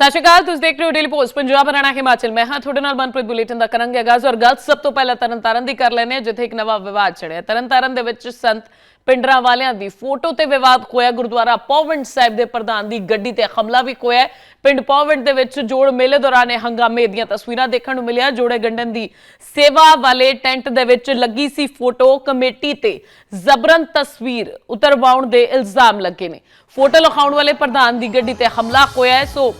ਸਤਿ ਸ਼੍ਰੀ ਅਕਾਲ, ਤੁਸੀਂ ਦੇਖ ਰਹੇ ਹੋ ਡੇਲੀ ਪੋਸਟ ਪੰਜਾਬ ਹਰਿਆਣਾ, ਹਿਮਾਚਲ। ਮੈਂ ਹਾਂ ਤੁਹਾਡੇ ਨਾਲ ਮਨਪ੍ਰੀਤ ਬੁਲੇਟਿਨ ਦਾ ਕਰਾਂਗੇ ਆਗਾਜ਼ ਔਰ ਗੱਲ ਸਭ ਤੋਂ ਪਹਿਲਾਂ ਤਰਨਤਾਰਨ ਦੀ ਕਰ ਲੈਂਦੇ ਜਿੱਥੇ ਇੱਕ ਨਵਾਂ ਵਿਵਾਦ ਛੜਿਆ ਤਰਨਤਾਰਨ ਦੇ ਵਿੱਚ ਸੰਤ ਪਿੰਡਰਾਂ ਵਾਲਿਆਂ ਦੀ ਫੋਟੋ ਤੇ ਵਿਵਾਦ ਹੋਇਆ ਗੁਰਦੁਆਰਾ ਪੌਵਿੰਡ ਸਾਹਿਬ ਦੇ ਪ੍ਰਧਾਨ ਦੀ ਗੱਡੀ ਤੇ ਹਮਲਾ ਵੀ ਹੋਇਆ ਪਿੰਡ ਪੌਵਿੰਡ ਦੇ ਵਿੱਚ ਜੋੜ ਮੇਲੇ ਦੌਰਾਨ ਇਹ ਹੰਗਾਮੇ ਦੀਆਂ ਤਸਵੀਰਾਂ ਦੇਖਣ ਨੂੰ ਮਿਲਿਆ। ਜੋੜੇ ਗੰਡਨ ਦੀ ਸੇਵਾ ਵਾਲੇ ਟੈਂਟ ਦੇ ਵਿੱਚ ਲੱਗੀ ਸੀ ਫੋਟੋ। ਕਮੇਟੀ ਤੇ ਜ਼ਬਰਨ ਤਸਵੀਰ ਉਤਰਵਾਉਣ ਦੇ ਇਲਜ਼ਾਮ ਲੱਗੇ ਨੇ। ਫੋਟੋ ਲਖਾਉਣ ਵਾਲੇ ਪ੍ਰਧਾਨ ਦੀ ਗੱਡੀ ਤੇ ਹਮਲਾ ਹੋਇਆ ਸੋ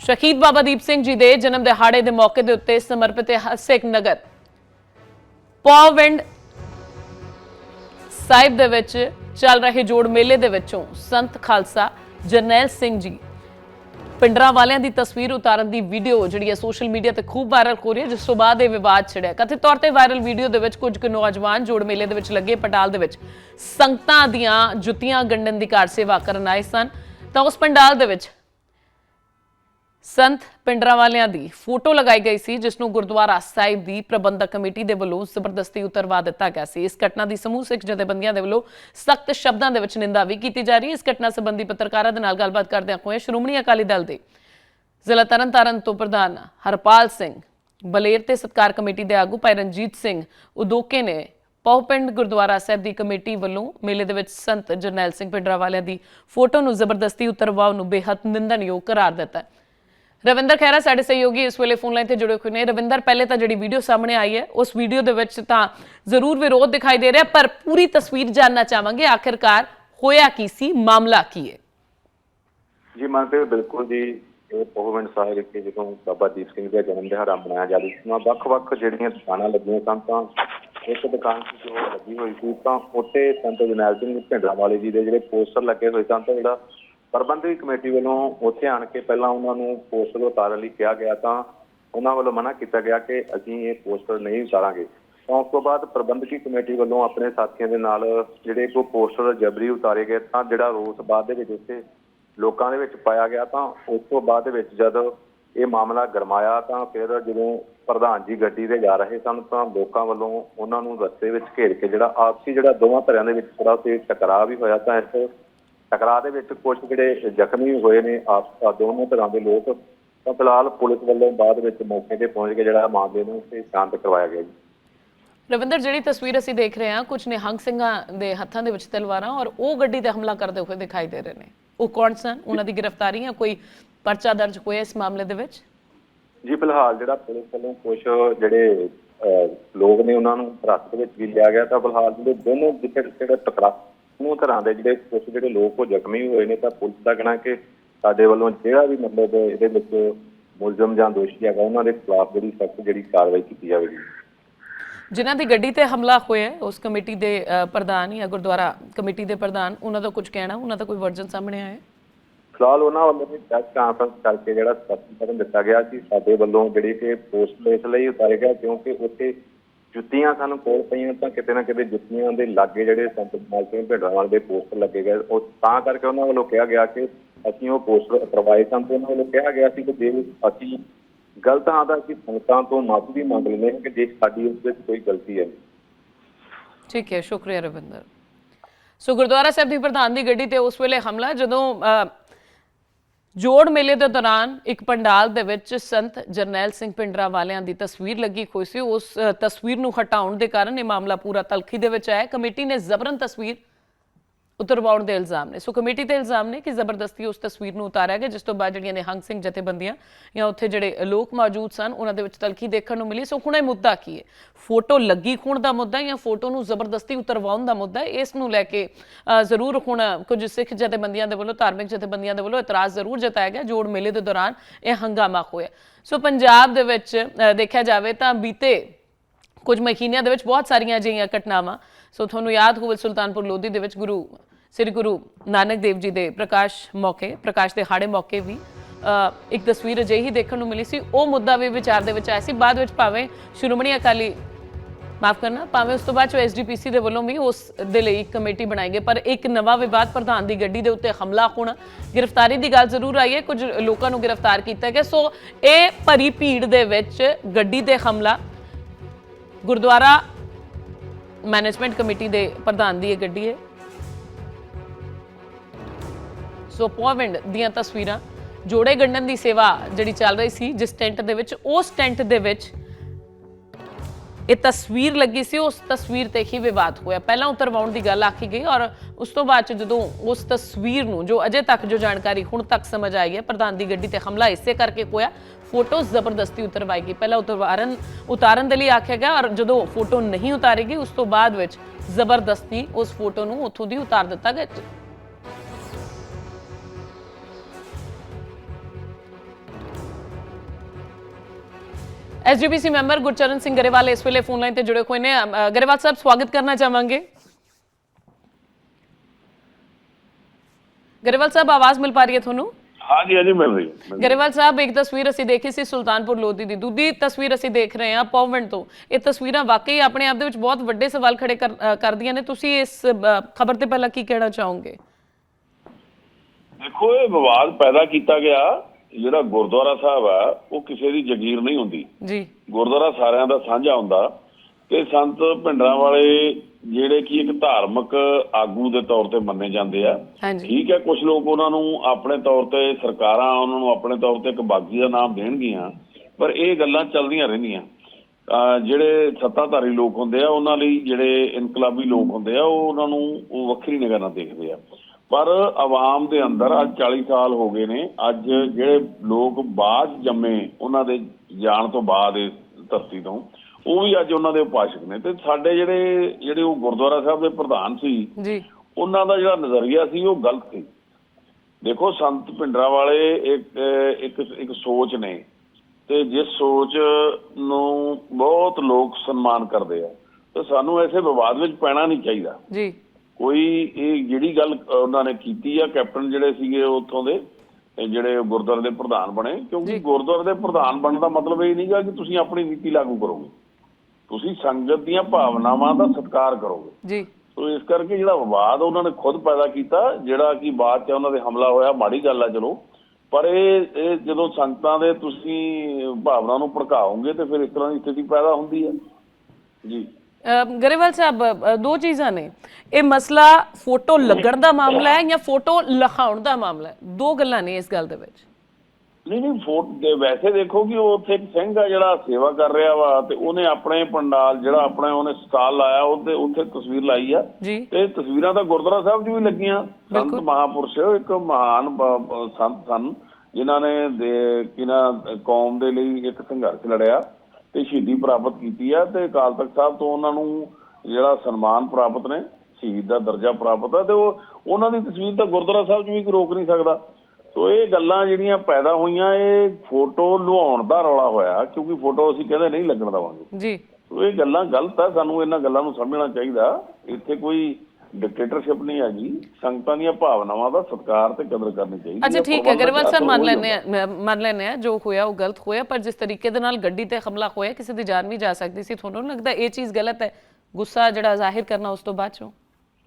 ਸ਼ਹੀਦ ਬਾਬਾ ਦੀਪ ਸਿੰਘ ਜੀ ਦੇ ਜਨਮ ਦਿਹਾੜੇ ਦੇ ਮੌਕੇ ਦੇ ਉੱਤੇ ਸਮਰਪਿਤ ਹੈ ਨਗਰ ਪੌਵਿੰਡ ਸਾਹਿਬ ਦੇ ਵਿੱਚ ਚੱਲ ਰਹੇ ਜੋੜ ਮੇਲੇ ਦੇ ਵਿੱਚੋਂ ਸੰਤ ਖਾਲਸਾ ਜਰਨੈਲ ਸਿੰਘ ਜੀ ਪਿੰਡਰਾਂ ਵਾਲਿਆਂ ਦੀ ਤਸਵੀਰ ਉਤਾਰਨ ਦੀ ਵੀਡੀਓ ਜਿਹੜੀ ਹੈ ਸੋਸ਼ਲ ਮੀਡੀਆ ਤੇ ਖੂਬ ਵਾਇਰਲ ਹੋ ਰਹੀ ਹੈ, ਜਿਸ ਤੋਂ ਬਾਅਦ ਇਹ ਵਿਵਾਦ ਛਿੜਿਆ। ਕਥਿਤ ਤੌਰ ਤੇ ਵਾਇਰਲ ਵੀਡੀਓ ਦੇ ਵਿੱਚ ਕੁਝ ਕੁ ਨੌਜਵਾਨ ਜੋੜ ਮੇਲੇ ਦੇ ਵਿੱਚ ਲੱਗੇ ਪੰਡਾਲ ਦੇ ਵਿੱਚ ਸੰਗਤਾਂ ਦੀਆਂ ਜੁੱਤੀਆਂ ਗੰਢਣ ਦੀ ਕਾਰ ਸੇਵਾ ਕਰਨ ਆਏ ਸਨ। ਤਾਂ ਉਸ ਪੰਡਾਲ ਦੇ ਵਿੱਚ ਸੰਤ ਪਿੰਡਰਾਂ ਵਾਲਿਆਂ ਦੀ ਫੋਟੋ ਲਗਾਈ ਗਈ ਸੀ, ਜਿਸ ਨੂੰ ਗੁਰਦੁਆਰਾ ਸਾਹਿਬ ਦੀ ਪ੍ਰਬੰਧਕ ਕਮੇਟੀ ਦੇ ਵੱਲੋਂ ਜ਼ਬਰਦਸਤੀ ਉਤਰਵਾ ਦਿੱਤਾ ਗਿਆ ਸੀ। ਇਸ ਘਟਨਾ ਦੀ ਸਮੂਹ ਸਿੱਖ ਜਥੇਬੰਦੀਆਂ ਦੇ ਵੱਲੋਂ ਸਖਤ ਸ਼ਬਦਾਂ ਦੇ ਵਿੱਚ ਨਿੰਦਾ ਵੀ ਕੀਤੀ ਜਾ ਰਹੀ ਹੈ। ਇਸ ਘਟਨਾ ਸੰਬੰਧੀ ਪੱਤਰਕਾਰਾਂ ਦੇ ਨਾਲ ਗੱਲਬਾਤ ਕਰਦਿਆਂ ਹੋਏ ਸ਼੍ਰੋਮਣੀ ਅਕਾਲੀ ਦਲ ਦੇ ਜ਼ਿਲ੍ਹਾ ਤਰਨਤਾਰਨ ਤੋਂ ਪ੍ਰਧਾਨ ਹਰਪਾਲ ਸਿੰਘ ਬਲੇਰ ਤੇ ਸਤਕਾਰ ਕਮੇਟੀ ਦੇ ਆਗੂ ਭਾਈ ਰਣਜੀਤ ਸਿੰਘ ਉਦੋਕੇ ਨੇ ਪੌਪਿੰਡ ਗੁਰਦੁਆਰਾ ਸਾਹਿਬ ਦੀ ਕਮੇਟੀ ਵੱਲੋਂ ਮੇਲੇ ਦੇ ਵਿੱਚ ਸੰਤ ਜਰਨੈਲ ਸਿੰਘ ਪਿੰਡਰਾ ਵਾਲਿਆਂ ਦੀ ਫੋਟੋ ਨੂੰ ਜ਼ਬਰਦਸਤੀ ਉਤਰਵਾਉਣ ਨੂੰ ਬੇਹੱਦ ਨਿੰਦਣਯੋਗ ਕਰਾਰ ਦਿੱਤਾ ਹੈ। ਰਵਿੰਦਰ ਖਹਿਰਾ ਸਾਡੇ ਸਹਿਯੋਗੀ ਇਸ ਵੇਲੇ ਫੋਨ ਲਾਈਨ ਤੇ ਜੁੜੇ ਹੋਏ ਨੇ। ਰਵਿੰਦਰ, ਪਹਿਲੇ ਤਾਂ ਜਿਹੜੀ ਵੀਡੀਓ ਸਾਹਮਣੇ ਆਈ ਹੈ, ਉਸ ਵੀਡੀਓ ਦੇ ਵਿੱਚ ਤਾਂ ਜ਼ਰੂਰ ਵਿਰੋਧ ਦਿਖਾਈ ਦੇ ਰਿਹਾ, ਪਰ ਪੂਰੀ ਤਸਵੀਰ ਜਾਨਣਾ ਚਾਹਾਂਗੇ ਆਖਿਰਕਾਰ ਹੋਇਆ ਕੀ ਸੀ, ਮਾਮਲਾ ਕੀ ਹੈ? ਜੀ ਮਨਪ੍ਰੀਤ ਬਿਲਕੁਲ ਜੀ, ਇਹ ਪਹੁਵੰਡ ਸਾਹਿਬ ਵਿਖੇ ਜਦੋਂ ਬਾਬਾ ਦੀਪ ਸਿੰਘ ਦਾ ਜਨਮ ਦਿਹਾੜਾ ਮਨਾਇਆ ਜਾ ਰਿਹਾ ਸੀ ਵੱਖ-ਵੱਖ ਜਿਹੜੀਆਂ ਦੁਕਾਨਾਂ ਲੱਗੀਆਂ ਸਨ, ਤਾਂ ਇੱਕ ਦੁਕਾਨ ਸੀ ਜੋ ਲੱਗੀ ਹੋਈ ਸੀ, ਤਾਂ ਉੱਥੇ ਸੰਤ ਜਨੈਲ ਸਿੰਘ ਭਿੰਡਰਾਂ ਜੀ ਦੇ ਜਿਹੜੇ ਪੋਸਟਰ ਲੱਗੇ ਹੋਏ ਸਨ, ਤਾਂ ਜਿਹੜਾ ਪ੍ਰਬੰਧਕੀ ਕਮੇਟੀ ਵੱਲੋਂ ਉੱਥੇ ਆਣ ਕੇ ਪਹਿਲਾਂ ਉਹਨਾਂ ਨੂੰ ਪੋਸਟਰ ਉਤਾਰਨ ਲਈ ਕਿਹਾ ਗਿਆ ਤਾਂ ਉਹਨਾਂ ਵੱਲੋਂ ਮਨਾ ਕੀਤਾ ਗਿਆ ਕਿ ਅਸੀਂ ਇਹ ਪੋਸਟਰ ਨਹੀਂ ਉਤਾਰਾਂਗੇ। ਤਾਂ ਉਸ ਤੋਂ ਬਾਅਦ ਪ੍ਰਬੰਧਕੀ ਕਮੇਟੀ ਵੱਲੋਂ ਆਪਣੇ ਸਾਥੀਆਂ ਦੇ ਨਾਲ ਜਿਹੜੇ ਕੋ ਪੋਸਟਰ ਜਬਰੀ ਉਤਾਰੇ ਗਏ ਤਾਂ ਜਿਹੜਾ ਰੋਸ ਬਾਅਦ ਦੇ ਵਿੱਚ ਉੱਥੇ ਲੋਕਾਂ ਦੇ ਵਿੱਚ ਪਾਇਆ ਗਿਆ ਤਾਂ ਉਸ ਤੋਂ ਬਾਅਦ ਦੇ ਵਿੱਚ ਜਦ ਇਹ ਮਾਮਲਾ ਗਰਮਾਇਆ ਤਾਂ ਫਿਰ ਜਦੋਂ ਪ੍ਰਧਾਨ ਜੀ ਗੱਡੀ ਤੇ ਜਾ ਰਹੇ ਸਨ ਤਾਂ ਲੋਕਾਂ ਵੱਲੋਂ ਉਹਨਾਂ ਨੂੰ ਰਸਤੇ ਵਿੱਚ ਘੇਰ ਕੇ ਜਿਹੜਾ ਆਪਸੀ ਜਿਹੜਾ ਦੋਵਾਂ ਧਰਿਆਂ ਦੇ ਵਿੱਚ ਥੋੜਾ ਤੇ ਟਕਰਾਅ ਵੀ ਹੋਇਆ ਤਾਂ ਇਸ ਟਕਰਾਅ ਦੇ ਵਿੱਚ ਕੁਝ ਜਿਹੜੇ ਜ਼ਖਮੀ ਹੋਏ ਨੇ ਆਪ ਦੋਨੋਂ ਤਰ੍ਹਾਂ ਦੇ ਲੋਕ ਤਾਂ ਫਿਲਹਾਲ ਪੁਲਿਸ ਵੱਲੋਂ ਬਾਅਦ ਵਿੱਚ ਮੌਕੇ ਤੇ ਪਹੁੰਚ ਕੇ ਜਿਹੜਾ ਮਾਮਲੇ ਨੂੰ ਤੇ ਸ਼ਾਂਤ ਕਰਵਾਇਆ ਗਿਆ ਜੀ। ਰਵਿੰਦਰ ਜਿਹੜੀ ਤਸਵੀਰ ਅਸੀਂ ਦੇਖ ਰਹੇ ਹਾਂ ਕੁਝ ਨਿਹੰਗ ਸਿੰਘਾਂ ਦੇ ਹੱਥਾਂ ਦੇ ਵਿੱਚ ਤਲਵਾਰਾਂ ਔਰ ਉਹ ਗੱਡੀ ਤੇ ਹਮਲਾ ਕਰਦੇ ਹੋਏ ਦਿਖਾਈ ਦੇ ਰਹੇ ਨੇ। ਉਹ ਕੌਣ ਸਨ? ਉਹਨਾਂ ਦੀ ਗ੍ਰਿਫਤਾਰੀ ਜਾਂ ਕੋਈ ਪਰਚਾ ਦਰਜ ਹੋਇਆ ਇਸ ਮਾਮਲੇ ਦੇ ਵਿੱਚ? ਜੀ ਫਿਲਹਾਲ ਜਿਹੜਾ ਪੁਲਿਸ ਵੱਲੋਂ ਕੁਝ ਜਿਹੜੇ ਲੋਕ ਨੇ ਉਹਨਾਂ ਨੂੰ ਹਿਰਾਸਤ ਵਿੱਚ ਵੀ ਲਿਆ ਗਿਆ ਤਾਂ ਫਿਲਹਾਲ ਜਿਹੜੇ ਦੋਨੋਂ ਜਿਹੜੇ ਟਕਰਾ ਨੂੰ ਤਰ੍ਹਾਂ ਦੇ ਜਿਹੜੇ ਕੁਝ ਜਿਹੜੇ ਲੋਕ ਉਹ ਜ਼ਖਮੀ ਹੋਏ ਨੇ ਤਾਂ ਪੁਲਿਸ ਦਾ ਕਹਿਣਾ ਕਿ ਸਾਡੇ ਵੱਲੋਂ ਜਿਹੜਾ ਵੀ ਮਤਲਬ ਇਹਦੇ ਵਿੱਚ ਮੁਲਜ਼ਮ ਜਾਂ ਦੋਸ਼ੀ ਹੈਗਾ ਉਹਨਾਂ ਦੇ ਖਿਲਾਫ ਜਿਹੜੀ ਸਖਤ ਜਿਹੜੀ ਕਾਰਵਾਈ ਕੀਤੀ ਜਾਵੇਗੀ। ਜਿਨ੍ਹਾਂ ਦੀ ਗੱਡੀ ਤੇ ਹਮਲਾ ਹੋਇਆ ਉਸ ਕਮੇਟੀ ਦੇ ਪ੍ਰਧਾਨ ਜਾਂ ਗੁਰਦੁਆਰਾ ਕਮੇਟੀ ਦੇ ਪ੍ਰਧਾਨ ਉਹਨਾਂ ਦਾ ਕੁਝ ਕਹਿਣਾ ਉਹਨਾਂ ਦਾ ਕੋਈ ਵਰਜਨ ਸਾਹਮਣੇ ਆਇਆ? ਫਿਲਹਾਲ ਉਹਨਾਂ ਵੱਲੋਂ ਵੀ ਪ੍ਰੈਸ ਕਾਨਫਰੰਸ ਕਰਕੇ ਜਿਹੜਾ ਸਪਸ਼ਟੀਕਰਨ ਦਿੱਤਾ ਗਿਆ ਸੀ ਸਾਡੇ ਵੱਲੋਂ ਜਿਹੜੀ ਕਿ ਪੋਸਟ ਇਸ ਲਈ ਉਤਾਰੇ ਗਿਆ ਕਿਉਂਕਿ ਉੱਥੇ ਜੁੱਤੀਆਂ ਸਾਨੂੰ ਕੋਲ ਪਈਆਂ ਤਾਂ ਕਿਤੇ ਨਾ ਕਿਤੇ ਜੁੱਤੀਆਂ ਦੇ ਲਾਗੇ ਜਿਹੜੇ ਸੰਤ ਜਮਾਲ ਸਿੰਘ ਭੇਡਰਾਵਾਲ ਦੇ ਪੋਸਟਰ ਲੱਗੇ ਗਏ। ਉਹ ਤਾਂ ਕਰਕੇ ਉਹਨਾਂ ਵੱਲੋਂ ਕਿਹਾ ਗਿਆ ਕਿ ਅਸੀਂ ਉਹ ਪੋਸਟਰ ਉਤਰਵਾਏ ਸਨ ਤੇ ਉਹਨਾਂ ਵੱਲੋਂ ਕਿਹਾ ਗਿਆ ਸੀ ਕਿ ਜੇ ਅਸੀਂ ਗਲਤ ਹਾਂ ਤਾਂ ਅਸੀਂ ਸੰਗਤਾਂ ਤੋਂ ਮਾਫੀ ਵੀ ਮੰਗ ਲੈਂਦੇ ਹਾਂ ਕਿ ਜੇ ਸਾਡੀ ਉਸ ਵਿੱਚ ਕੋਈ ਗਲਤੀ ਹੈ। ਠੀਕ ਹੈ, ਸ਼ੁਕਰੀਆ ਰਵਿੰਦਰ। ਸੋ ਗੁਰਦੁਆਰਾ ਸਾਹਿਬ ਦੀ ਪ੍ਰਧਾਨ ਦੀ ਗੱਡੀ ਤੇ ਉਸ ਵੇਲੇ ਹਮਲਾ ਜਦੋਂ ਜੋੜ ਮੇਲੇ ਦੇ ਦੌਰਾਨ ਇੱਕ ਪੰਡਾਲ ਦੇ ਵਿੱਚ ਸੰਤ ਜਰਨੈਲ ਸਿੰਘ ਪਿੰਡਰਾ ਵਾਲਿਆਂ ਦੀ ਤਸਵੀਰ ਲੱਗੀ ਹੋਈ ਸੀ। ਉਸ ਤਸਵੀਰ ਨੂੰ ਹਟਾਉਣ ਦੇ ਕਾਰਨ ਇਹ ਮਾਮਲਾ ਪੂਰਾ ਤਲਖੀ ਦੇ ਵਿੱਚ ਆਇਆ। ਕਮੇਟੀ ਨੇ ਜ਼ਬਰਨ ਤਸਵੀਰ ਉਤਰਵਾਉਣ ਦੇ ਇਲਜ਼ਾਮ ਨੇ। ਸੋ ਕਮੇਟੀ ਤੇ ਇਲਜ਼ਾਮ ਨੇ ਕਿ ਜ਼ਬਰਦਸਤੀ ਉਸ ਤਸਵੀਰ ਨੂੰ ਉਤਾਰਿਆ ਗਿਆ, ਜਿਸ ਤੋਂ ਬਾਅਦ ਜਿਹੜੀਆਂ ਨਿਹੰਗ ਸਿੰਘ ਜਥੇਬੰਦੀਆਂ ਜਾਂ ਉੱਥੇ ਜਿਹੜੇ ਲੋਕ ਮੌਜੂਦ ਸਨ, ਉਹਨਾਂ ਦੇ ਵਿੱਚ ਤਲਖੀ ਦੇਖਣ ਨੂੰ ਮਿਲੀ। ਸੋ ਹੁਣ ਇਹ ਮੁੱਦਾ ਕੀ ਹੈ? ਫੋਟੋ ਲੱਗੀ ਖੂਣ ਦਾ ਮੁੱਦਾ ਜਾਂ ਫੋਟੋ ਨੂੰ ਜ਼ਬਰਦਸਤੀ ਉਤਰਵਾਉਣ ਦਾ ਮੁੱਦਾ ਇਸ ਨੂੰ ਲੈ ਕੇ ਜ਼ਰੂਰ ਹੁਣ ਕੁਝ ਸਿੱਖ ਜਥੇਬੰਦੀਆਂ ਦੇ ਵੱਲੋਂ, ਧਾਰਮਿਕ ਜਥੇਬੰਦੀਆਂ ਦੇ ਵੱਲੋਂ ਇਤਰਾਜ਼ ਜ਼ਰੂਰ ਜਤਾਇਆ ਗਿਆ। ਜੋੜ ਮੇਲੇ ਦੇ ਦੌਰਾਨ ਇਹ ਹੰਗਾਮਾ ਹੋਇਆ। ਸੋ ਪੰਜਾਬ ਦੇ ਵਿੱਚ ਦੇਖਿਆ ਜਾਵੇ ਤਾਂ ਬੀਤੇ ਕੁਝ ਮਹੀਨਿਆਂ ਦੇ ਵਿੱਚ ਬਹੁਤ ਸਾਰੀਆਂ ਅਜਿਹੀਆਂ ਘਟਨਾਵਾਂ। ਸੋ ਤੁਹਾਨੂੰ ਯਾਦ ਹੋਵੇ ਸੁਲਤਾਨਪੁਰ ਲੋਧੀ ਦੇ ਵਿੱਚ ਗੁਰੂ ਸ੍ਰੀ ਗੁਰੂ ਨਾਨਕ ਦੇਵ ਜੀ ਦੇ ਪ੍ਰਕਾਸ਼ ਮੌਕੇ, ਪ੍ਰਕਾਸ਼ ਦੇ ਹਾੜੇ ਮੌਕੇ ਵੀ ਇੱਕ ਤਸਵੀਰ ਅਜਿਹੀ ਦੇਖਣ ਨੂੰ ਮਿਲੀ ਸੀ। ਉਹ ਮੁੱਦਾ ਵੀ ਵਿਚਾਰ ਦੇ ਵਿੱਚ ਆਇਆ ਸੀ। ਬਾਅਦ ਵਿੱਚ ਭਾਵੇਂ ਸ਼੍ਰੋਮਣੀ ਅਕਾਲੀ, ਮਾਫ ਕਰਨਾ, ਭਾਵੇਂ ਉਸ ਤੋਂ ਬਾਅਦ ਚ ਐਸਜੀਪੀਸੀ ਦੇ ਵੱਲੋਂ ਵੀ ਉਸ ਦੇ ਲਈ ਇੱਕ ਕਮੇਟੀ ਬਣਾਈ ਗਈ। ਪਰ ਇੱਕ ਨਵਾਂ ਵਿਵਾਦ ਪ੍ਰਧਾਨ ਦੀ ਗੱਡੀ ਦੇ ਉੱਤੇ ਹਮਲਾ ਹੋਣਾ, ਗ੍ਰਿਫਤਾਰੀ ਦੀ ਗੱਲ ਜ਼ਰੂਰ ਆਈ ਹੈ। ਕੁਝ ਲੋਕਾਂ ਨੂੰ ਗ੍ਰਿਫਤਾਰ ਕੀਤਾ ਗਿਆ। ਸੋ ਇਹ ਭਰੀ ਭੀੜ ਦੇ ਵਿੱਚ ਗੱਡੀ ਤੇ ਹਮਲਾ, ਗੁਰਦੁਆਰਾ ਮੈਨੇਜਮੈਂਟ ਕਮੇਟੀ ਦੇ ਪ੍ਰਧਾਨ ਦੀ ਇਹ ਗੱਡੀ ਹੈ। ਸੋ ਪੋਵਿੰਡ ਦੀਆਂ ਤਸਵੀਰਾਂ, ਜੋੜੇ ਗੰਢਣ ਦੀ ਸੇਵਾ ਜਿਹੜੀ ਚੱਲ ਰਹੀ ਸੀ, ਜਿਸ ਟੈਂਟ ਦੇ ਵਿੱਚ, ਉਸ ਟੈਂਟ ਦੇ ਵਿੱਚ ਇਹ ਤਸਵੀਰ ਲੱਗੀ ਸੀ, ਉਸ ਤਸਵੀਰ ਤੇ ਹੀ ਵਿਵਾਦ ਹੋਇਆ। ਪਹਿਲਾਂ ਉਤਰਵਾਉਣ ਦੀ ਗੱਲ ਆਖੀ ਗਈ ਔਰ ਉਸ ਤੋਂ ਬਾਅਦ ਚ ਜਦੋਂ ਉਸ ਤਸਵੀਰ ਨੂੰ, ਜੋ ਅਜੇ ਤੱਕ ਜੋ ਜਾਣਕਾਰੀ ਹੁਣ ਤੱਕ ਸਮਝ ਆਈ ਹੈ, ਪ੍ਰਧਾਨ ਦੀ ਗੱਡੀ ਤੇ ਹਮਲਾ ਇਸੇ ਕਰਕੇ ਹੋਇਆ ਫੋਟੋ ਜ਼ਬਰਦਸਤੀ ਉਤਰਵਾਈ ਗਈ। ਪਹਿਲਾਂ ਉਤਰਵਾਰਨ, ਉਤਾਰਨ ਦੇ ਲਈ ਆਖਿਆ ਗਿਆ ਔਰ ਜਦੋਂ ਫੋਟੋ ਨਹੀਂ ਉਤਾਰੀ ਗਈ, ਉਸ ਤੋਂ ਬਾਅਦ ਵਿੱਚ ਜ਼ਬਰਦਸਤੀ ਉਸ ਫੋਟੋ ਨੂੰ ਉੱਥੋਂ ਦੀ ਉਤਾਰ ਦਿੱਤਾ ਗਿਆ। ਐਸਜੀਪੀਸੀ ਮੈਂਬਰ ਗੁਰਚਰਨ ਸਿੰਘ ਗਰੇਵਾਲ ਇਸ ਵੇਲੇ ਫੋਨ ਲਾਈਨ ਤੇ ਜੁੜੇ ਹੋਏ ਨੇ। ਅ, ਗਰੇਵਾਲ ਸਾਹਿਬ ਸਵਾਗਤ ਕਰਨਾ ਚਾਹਾਂਗੇ। ਗਰੇਵਾਲ ਸਾਹਿਬ ਆਵਾਜ਼ ਮਿਲ ਪਾ ਰਹੀ ਹੈ ਤੁਹਾਨੂੰ? ਹਾਂਜੀ ਹਾਂਜੀ ਮਿਲ ਰਹੀ ਹੈ ਗਰੇਵਾਲ ਸਾਹਿਬ ਇੱਕ ਤਸਵੀਰ ਅਸੀਂ ਦੇਖੀ ਸੀ ਸੁਲਤਾਨਪੁਰ ਲੋਧੀ ਦੀ। ਦੂਜੀ ਤਸਵੀਰ ਅਸੀਂ ਦੇਖ ਰਹੇ ਹਾਂ ਪੌਵਨ ਤੋਂ। ਇਹ ਤਸਵੀਰਾਂ ਵਾਕਈ ਆਪਣੇ ਆਪ ਦੇ ਵਿੱਚ ਬਹੁਤ ਵੱਡੇ ਸਵਾਲ ਖੜੇ ਕਰ- ਅ, ਕਰਦੀਆਂ ਨੇ। ਤੁਸੀਂ ਇਸ ਖਬਰ ਤੇ ਪਹਿਲਾਂ ਕੀ ਕਹਿਣਾ ਚਾਹੋਗੇ? ਦੇਖੋ ਇਹ ਵਿਵਾਦ ਪੈਦਾ ਕੀਤਾ ਗਿਆ। ਜਿਹੜਾ ਗੁਰਦੁਆਰਾ ਸਾਹਿਬ ਆ ਉਹ ਕਿਸੇ ਦੀ ਜ਼ਗੀਰ ਨਹੀਂ ਹੁੰਦੀ। ਜੀ। ਗੁਰਦੁਆਰਾ ਸਾਰਿਆਂ ਦਾ ਸਾਂਝਾ ਹੁੰਦਾ। ਤੇ ਸੰਤ ਭਿੰਡਰਾਂ ਵਾਲੇ ਜਿਹੜੇ ਕਿ ਇੱਕ ਧਾਰਮਿਕ ਆਗੂ ਦੇ ਤੌਰ ਤੇ ਮੰਨੇ ਜਾਂਦੇ ਆ ਠੀਕ ਹੈ ਕੁਝ ਲੋਕ ਉਹਨਾਂ ਨੂੰ ਆਪਣੇ ਤੌਰ ਤੇ ਸਰਕਾਰਾਂ ਉਹਨਾਂ ਨੂੰ ਆਪਣੇ ਤੌਰ ਤੇ ਇੱਕ ਬਾਗੀ ਦਾ ਨਾਮ ਦੇਣਗੀਆਂ ਪਰ ਇਹ ਗੱਲਾਂ ਚੱਲਦੀਆਂ ਰਹਿੰਦੀਆਂ। ਜਿਹੜੇ ਸੱਤਾਧਾਰੀ ਲੋਕ ਹੁੰਦੇ ਆ ਉਹਨਾਂ ਲਈ ਜਿਹੜੇ ਇਨਕਲਾਬੀ ਲੋਕ ਹੁੰਦੇ ਆ ਉਹ ਉਹਨਾਂ ਨੂੰ ਉਹ ਵੱਖਰੀ ਨਿਗਾਹ ਨਾਲ ਦੇਖਦੇ ਆ। ਪਰ ਆਵਾਮ ਦੇ ਅੰਦਰ ਅੱਜ 40 ਸਾਲ ਹੋ ਗਏ ਨੇ ਅੱਜ ਜਿਹੜੇ ਲੋਕ ਬਾਅਦ ਜੰਮੇ ਉਹਨਾਂ ਦੇ ਜਾਣ ਤੋਂ ਬਾਅਦ ਇਸ ਧਰਤੀ ਤੋਂ ਉਹ ਵੀ ਅੱਜ ਉਹਨਾਂ ਦੇ ਉਪਾਸ਼ਕ ਨੇ। ਤੇ ਸਾਡੇ ਜਿਹੜੇ ਜਿਹੜੇ ਉਹ ਗੁਰਦੁਆਰਾ ਸਾਹਿਬ ਦੇ ਪ੍ਰਧਾਨ ਸੀ ਜੀ। ਉਹਨਾਂ ਦਾ ਜਿਹੜਾ ਨਜ਼ਰੀਆ ਸੀ ਉਹ ਗਲਤ ਸੀ। ਦੇਖੋ ਸੰਤ ਭਿੰਡਰਾ ਵਾਲੇ ਇੱਕ ਇੱਕ ਇੱਕ ਸੋਚ ਨੇ ਤੇ ਜਿਸ ਸੋਚ ਨੂੰ ਬਹੁਤ ਲੋਕ ਸਨਮਾਨ ਕਰਦੇ ਆ ਤੇ ਸਾਨੂੰ ਐਸੇ ਵਿਵਾਦ ਵਿੱਚ ਪੈਣਾ ਨਹੀਂ ਚਾਹੀਦਾ। ਜੀ। ਕੋਈ ਇਹ ਜਿਹੜੀ ਗੱਲ ਉਹਨਾਂ ਨੇ ਕੀਤੀ ਆ ਕੈਪਟਨ ਜਿਹੜੇ ਸੀਗੇ ਉੱਥੋਂ ਦੇ ਜਿਹੜੇ ਗੁਰਦੁਆਰੇ ਦੇ ਪ੍ਰਧਾਨ ਬਣੇ ਕਿਉਂਕਿ ਗੁਰਦੁਆਰੇ ਦੇ ਪ੍ਰਧਾਨ ਬਣਨ ਦਾ ਮਤਲਬ ਇਹ ਨਹੀਂਗਾ ਕਿ ਤੁਸੀਂ ਆਪਣੀ ਨੀਤੀ ਲਾਗੂ ਕਰੋਗੇ। ਤੁਸੀਂ ਸੰਗਤ ਦੀਆਂ ਭਾਵਨਾਵਾਂ ਦਾ ਸਤਿਕਾਰ ਕਰੋਗੇ। ਜੀ। ਸੋ ਇਸ ਕਰਕੇ ਜਿਹੜਾ ਵਿਵਾਦ ਉਹਨਾਂ ਨੇ ਖੁਦ ਪੈਦਾ ਕੀਤਾ ਜਿਹੜਾ ਕਿ ਬਾਅਦ ਚ ਉਹਨਾਂ ਦੇ ਹਮਲਾ ਹੋਇਆ ਮਾੜੀ ਗੱਲ ਆ ਚਲੋ ਪਰ ਇਹ ਇਹ ਜਦੋਂ ਸੰਗਤਾਂ ਦੇ ਤੁਸੀਂ ਭਾਵਨਾ ਨੂੰ ਭੜਕਾਓਗੇ ਤੇ ਫਿਰ ਇਸ ਤਰ੍ਹਾਂ ਦੀ ਸਥਿਤੀ ਪੈਦਾ ਹੁੰਦੀ ਹੈ ਜੀ। ਗਰੇਵਾਲ ਸਾਹਿਬ ਦੋ ਚੀਜ਼ਾਂ ਨੇ। ਇਹ ਮਸਲਾ ਫੋਟੋ ਲੱਗਣ ਦਾ ਮਾਮਲਾ ਹੈ ਜਾਂ ਫੋਟੋ ਲਹਾਉਣ ਦਾ ਮਾਮਲਾ ਹੈ? ਦੋ ਗੱਲਾਂ ਨੇ ਇਸ ਗੱਲ ਦੇ ਵਿੱਚ। ਨਹੀਂ ਨਹੀਂ ਫੋਟ ਦੇ ਵੈਸੇ ਦੇਖੋ ਕਿ ਉਹ ਉੱਥੇ ਸਿੰਘ ਆ ਜਿਹੜਾ ਸੇਵਾ ਕਰ ਰਿਹਾ ਵਾ ਤੇ ਉਹਨੇ ਆਪਣੇ ਪੰਡਾਲ ਜਿਹੜਾ ਆਪਣਾ ਉਹਨੇ ਸਟਾਲ ਲਾਇਆ ਉਹਦੇ ਉੱਥੇ ਤਸਵੀਰ ਲਾਈ ਆ। ਤੇ ਤਸਵੀਰਾਂ ਤਾਂ ਗੁਰਦੁਆਰਾ ਸਾਹਿਬ 'ਚ ਵੀ ਲੱਗੀਆਂ। ਸੰਤ ਮਹਾਪੁਰਸ਼ ਇੱਕ ਮਹਾਨ ਸੰਤ ਸਨ ਜਿਨ੍ਹਾਂ ਨੇ ਦੇ- ਕਿਨਾਂ ਕੌਮ ਦੇ ਲਈ ਇੱਕ ਸੰਘਰਸ਼ ਲੜਿਆ। ਤੇ ਸ਼ਹੀਦੀ ਪ੍ਰਾਪਤ ਕੀਤੀ ਆ ਤੇ ਅਕਾਲ ਤਖਤ ਸਾਹਿਬ ਤੋਂ ਉਹਨਾਂ ਨੂੰ ਜਿਹੜਾ ਸਨਮਾਨ ਪ੍ਰਾਪਤ ਨੇ ਸ਼ਹੀਦ ਦਾ ਦਰਜਾ ਪ੍ਰਾਪਤ ਆ ਤੇ ਉਹ ਉਹਨਾਂ ਦੀ ਤਸਵੀਰ ਤਾਂ ਗੁਰਦੁਆਰਾ ਸਾਹਿਬ 'ਚ ਵੀ ਰੋਕ ਨਹੀਂ ਸਕਦਾ। ਸੋ ਇਹ ਗੱਲਾਂ ਜਿਹੜੀਆਂ ਪੈਦਾ ਹੋਈਆਂ ਇਹ ਫੋਟੋ ਲੁਹਾਉਣ ਦਾ ਰੌਲਾ ਹੋਇਆ ਕਿਉਂਕਿ ਫੋਟੋ ਅਸੀਂ ਕਹਿੰਦੇ ਨਹੀਂ ਲੱਗਣ ਦੇਵਾਂਗੇ। ਜੀ। ਸੋ ਇਹ ਗੱਲਾਂ ਗਲਤ ਆ ਸਾਨੂੰ ਇਹਨਾਂ ਗੱਲਾਂ ਨੂੰ ਸਮਝਣਾ ਚਾਹੀਦਾ। ਇੱਥੇ ਕੋਈ ਡਿਕਟੇਟਰਸ਼ਿਪ ਨਹੀਂ ਹੈਗੀ। ਸੰਗਤਾਂ ਦੀਆਂ ਭਾਵਨਾਵਾਂ ਦਾ ਸਤਿਕਾਰ ਤੇ ਕਦਰ ਕਰਨੀ ਚਾਹੀਦੀ ਅੱਛਾ। ਠੀਕ ਹੈ। ਗਰੇਵਾਲ ਅਸਲ ਮੰਨ ਲੈਨੇ ਆ ਮੰਨ ਲੈਨੇ ਆ ਜੋ ਹੋਇਆ ਉਹ ਗਲਤ ਹੋਇਆ ਪਰ ਜਿਸ ਤਰੀਕੇ ਦੇ ਨਾਲ ਗੱਡੀ ਤੇ ਹਮਲਾ ਹੋਇਆ ਕਿਸੇ ਦੀ ਜਾਨ ਵੀ ਜਾ ਸਕਦੀ ਸੀ ਤੁਹਾਨੂੰ ਲੱਗਦਾ ਇਹ ਚੀਜ਼ ਗਲਤ ਹੈ? ਗੁੱਸਾ ਜਿਹੜਾ ਜ਼ਾਹਿਰ ਕਰਨਾ ਉਸ ਤੋਂ ਬਾਅਦ ਚੋਂ?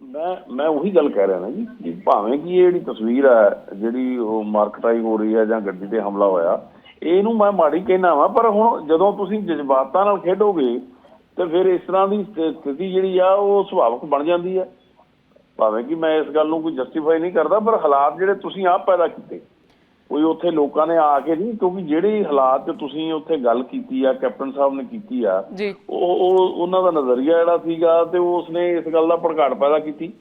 ਮੈਂ ਮੈਂ ਉਹੀ ਗੱਲ ਕਹਿ ਰਿਹਾ ਨਾ ਜੀ ਕਿ ਭਾਵੇਂ ਕਿ ਇਹ ਜਿਹੜੀ ਤਸਵੀਰ ਹੈ ਜਿਹੜੀ ਉਹ ਮਾਰਕਟਾਈ ਹੋ ਰਹੀ ਹੈ ਜਾਂ ਗੱਡੀ ਤੇ ਹਮਲਾ ਹੋਇਆ ਇਹਨੂੰ ਮੈਂ ਮਾੜੀ ਕਹਿਣਾ ਵਾ ਪਰ ਹੁਣ ਜਦੋਂ ਤੁਸੀਂ ਜਜ਼ਬਾਤਾਂ ਨਾਲ ਖੇਡੋਗੇ ਤੇ ਫਿਰ ਇਸ ਤਰ੍ਹਾਂ ਦੀ ਸਥਿ- ਸਥਿਤੀ ਜਿਹੜੀ ਆ ਉਹ ਸੁਭਾਵਕ ਬਣ ਜਾਂਦੀ ਹੈ। ਭਾਵੇਂ ਕਿ ਮੈਂ ਇਸ ਗੱਲ ਨੂੰ ਕੋਈ ਜਸਟੀਫਾਈ ਨਹੀਂ ਕਰਦਾ ਪਰ ਹਾਲਾਤ ਜਿਹੜੇ ਤੁਸੀਂ ਆਪ ਪੈਦਾ ਕੀਤੇ ਕੋਈ ਉੱਥੇ ਲੋਕਾਂ ਨੇ ਆ ਕੇ ਨਹੀਂ ਕਿਉਂਕਿ ਜਿਹੜੇ ਹਾਲਾਤ 'ਚ ਤੁਸੀਂ ਉੱਥੇ ਗੱਲ ਕੀਤੀ ਆ ਕੈਪਟਨ ਸਾਹਿਬ ਨੇ ਕੀਤੀ ਆ ਉਹ ਉਹ ਉਹਨਾਂ ਦਾ ਨਜ਼ਰੀਆ ਜਿਹੜਾ ਸੀਗਾ ਤੇ ਉਸਨੇ ਇਸ ਗੱਲ ਦਾ ਭੜਕਾਟ ਪੈਦਾ ਕੀਤੀ।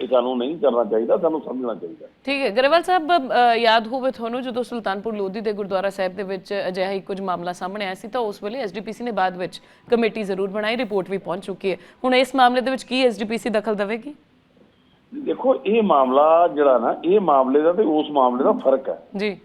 ਇਹ ਸਾਨੂੰ ਨਹੀਂ ਕਰਨਾ ਚਾਹੀਦਾ ਸਾਨੂੰ ਸਮਝਣਾ ਚਾਹੀਦਾ। ਠੀਕ ਹੈ। ਗਰੇਵਾਲ ਸਾਹਿਬ ਯਾਦ ਹੋਵੇ ਤੁਹਾਨੂੰ ਜਦੋਂ ਸੁਲਤਾਨਪੁਰ ਲੋਧੀ ਦੇ ਗੁਰਦੁਆਰਾ ਸਾਹਿਬ ਦੇ ਵਿੱਚ ਅਜਿਹਾ ਹੀ ਕੁਝ ਮਾਮਲਾ ਸਾਹਮਣੇ ਆਇਆ ਸੀ ਤਾਂ ਉਸ ਵੇਲੇ ਐਸਡੀਪੀਸੀ ਨੇ ਬਾਅਦ ਵਿੱਚ ਕਮੇਟੀ ਜ਼ਰੂਰ ਬਣਾਈ ਰਿਪੋਰਟ ਵੀ ਪਹੁੰਚ ਚੁੱਕੀ ਹੈ। ਹੁਣ ਇਸ ਮਾਮਲੇ ਦੇ ਵਿੱਚ ਕੀ ਐਸਡੀਪੀਸੀ ਦਖਲ ਦੇਵੇਗੀ? ਦੇਖੋ ਇਹ ਮਾਮਲਾ ਜਿਹੜਾ ਨਾ ਇਹ ਮਾਮਲੇ ਦਾ ਤੇ ਉਸ ਮਾਮਲੇ ਦਾ ਫ਼ਰਕ ਹੈ। ਜੀ।